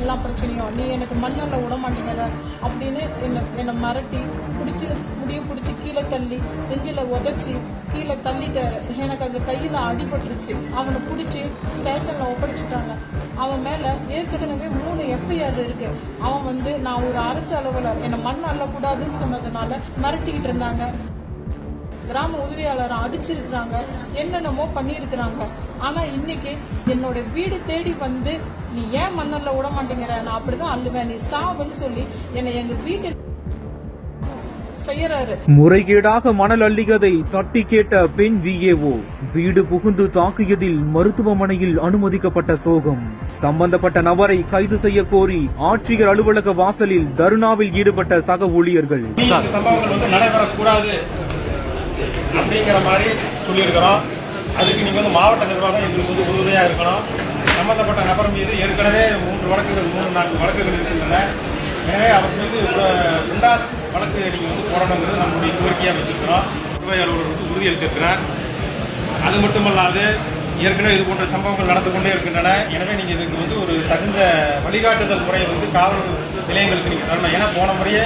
எல்லா பிரச்சனையும் நீ எனக்கு மண்ணல்ல விட மாட்டேங்கிற அப்படின்னு என்னை என்னை மிரட்டி பிடிச்சி முடிய பிடிச்சி கீழே தள்ளி நெஞ்சில் உதச்சி கீழே தள்ளிட்டாரு. எனக்கு அந்த கையில் அடிபட்டுருச்சு. அவனை பிடிச்சி ஸ்டேஷனில் ஒப்படைச்சிட்டாங்க. அவன் மேலே ஏற்கனவே மூணு எஃப்ஐஆர் இருக்கு. அவன் வந்து நான் ஒரு அரசு அலுவலர். என்னை மண் அள்ளக்கூடாதுன்னு சொன்னதுனால மிரட்டிக்கிட்டு இருந்தாங்க. கிராம உதவியாளரை அடிச்சிருக்கிறாங்க என்னென்னமோ பண்ணியிருக்கிறாங்க. ஆனா இன்னைக்கு என்னோட வீடு தேடி வந்து நீ ஏன் மண்ணல்ல விட மாட்டேங்கிற? நான் அப்படிதான் அள்ளுவேன். நீ சாவுன்னு சொல்லி என்னை எங்க வீட்டில் முறைகேடாக மணல் அள்ளியதை தட்டி கேட்ட பெண் விஏஓ வீடு புகுந்து தாக்கியதில் மருத்துவமனையில் அனுமதிக்கப்பட்ட சோகம். சம்பந்தப்பட்ட நபரை கைது செய்ய கோரி ஆட்சியர் அலுவலக வாசலில் தர்ணாவில் ஈடுபட்ட சக ஊழியர்கள் இந்த சம்பவங்கள் வந்து நடைபெறக்கூடாது அப்படிங்கிற மாதிரி சொல்லியிருக்கிறோம். அதுக்கு நீங்கள் வந்து மாவட்ட நிர்வாகம் எங்களுக்கு வந்து உறுதுணையாக இருக்கணும். சம்பந்தப்பட்ட நபர் மீது ஏற்கனவே மூன்று வழக்குகள் மூணு நான்கு வழக்குகள் இருக்கின்றன. எனவே அவர் மீது குண்டாஸ் வழக்கு நீங்கள் வந்து போடணுங்கிறது நம்முடைய கோரிக்கையாக வச்சிருக்கிறோம். நிர்வாக அலுவலர் வந்து உறுதியளித்திருக்கிறார் அது மட்டுமல்லாது ஏற்கனவே இது போன்ற சம்பவங்கள் நடந்து கொண்டே இருக்கின்றன. எனவே நீங்கள் இதுக்கு வந்து ஒரு தகுந்த வழிகாட்டுதல் முறையை வந்து காவல் நிலையங்களுக்கு நீங்கள் தரணும். ஏன்னா போன முறையே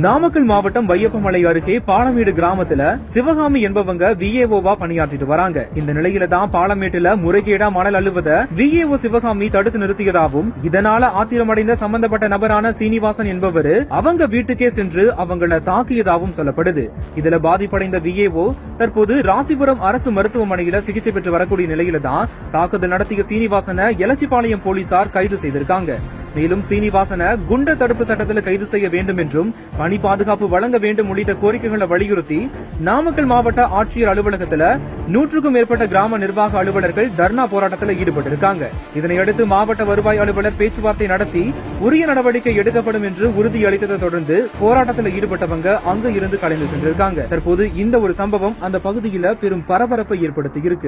நாமக்கல் மாவட்டம் வையப்பமலை அருகே பாலமேடு கிராமத்துல சிவகாமி என்பவங்க விஏஓவா பணியாற்றிட்டு வராங்க. இந்த நிலையில தான் பாலமேட்டுல முறைகேடா மணல் அழுவத விஏஓ சிவகாமி தடுத்து நிறுத்தியதாகவும் இதனால ஆத்திரமடைந்த சம்பந்தப்பட்ட நபரான சீனிவாசன் என்பவர் அவங்க வீட்டுக்கே சென்று அவங்கள தாக்கியதாகவும் சொல்லப்படுது. இதுல பாதிப்படைந்த விஏஓ தற்போது ராசிபுரம் அரசு மருத்துவமனையில சிகிச்சை பெற்று வரக்கூடிய நிலையில தான் தாக்குதல் நடத்திய சீனிவாசனை எலச்சிபாளையம் போலீசார் கைது செய்திருக்காங்க. மேலும் சீனிவாசன குண்ட தடுப்பு சட்டத்தில் கைது செய்ய வேண்டும் என்றும் பணி பாதுகாப்பு வழங்க வேண்டும் உள்ளிட்ட கோரிக்கைகளை வலியுறுத்தி நாமக்கல் மாவட்ட ஆட்சியர் அலுவலகத்துல நூற்றுக்கும் மேற்பட்ட கிராம நிர்வாக அலுவலர்கள் தர்ணா போராட்டத்தில் ஈடுபட்டிருக்காங்க. இதனையடுத்து மாவட்ட வருவாய் அலுவலர் பேச்சுவார்த்தை நடத்தி உரிய நடவடிக்கை எடுக்கப்படும் என்று உறுதியளித்ததை தொடர்ந்து போராட்டத்தில் ஈடுபட்டவங்க அங்கு இருந்து கலைந்து சென்றிருக்காங்க. தற்போது இந்த ஒரு சம்பவம் அந்த பகுதியில பெரும் பரபரப்பை ஏற்படுத்தி இருக்கு